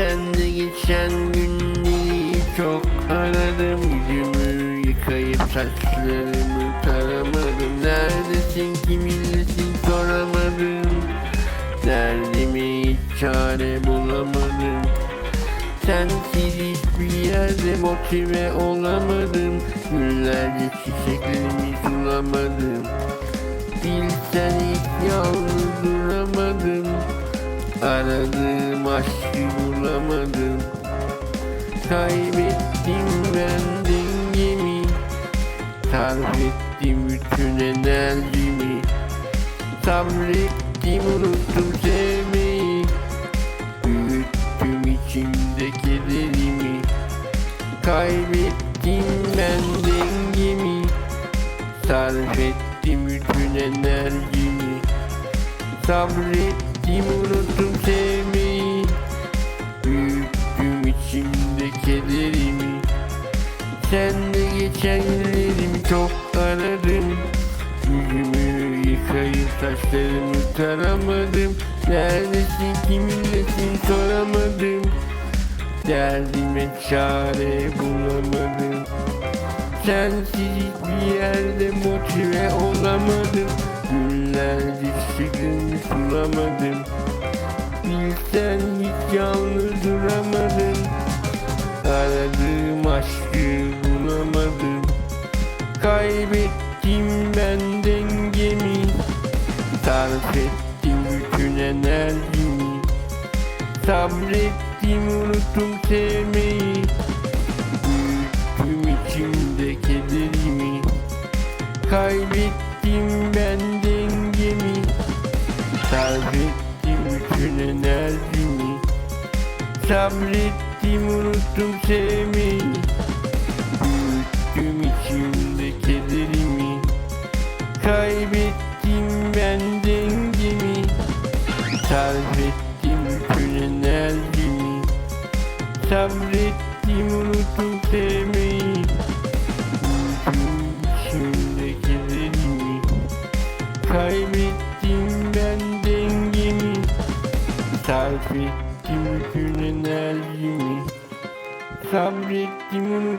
geçen günleri çok aradım. Yüzümü yıkayıp saçlarımı taramadım. Neredesin kiminlesin soramadım. Derdime hiç çare bulamadım. Sensiz hiçbir yerde motive olamadım. Günlerce çiçeklerimi sulamadım. Bilsen hiç yalnız duramadım. Aradığım aşkı bulamadım. Kaybettim ben dengemi Sarf bütün enerjimi. Sabrettim unuttum sevmeyi. Büyüttüm içimde kederimi Kaybettim ben dengemi Sarf ettim bütün enerjimi. Sabrettim unuttum Sen de geçen günlerimi çok aradım. Yüzümü yıkayıp saçlarımı taramadım. Neredesin kiminlesin soramadım. Derdime çare bulamadım. Sensiz hiçbir yerde motive olamadım. Günlerce çiçeklerimi sulamadım Bilsen hiç yalnız duramadım. Aradığım aşkı bulamadım Kaybettim ben dengemi Sarf ettim bütün enerjimi. Sabrettim unuttum sevmeyi. Büyüttüm içimde kederimi. Kaybettim ben dengemi Sarf ettim bütün enerjimi. Sabrettim unuttum sevmeyi içimde kederimi Kaybettim ben dengimi Terk ettim tüm enerjimi Sabrettim unuttum sevmeyi. Unuttum içimde kederimi Kaybettim ben dengimi Sarf ettim bütün enerjimi Sabrettim unuttum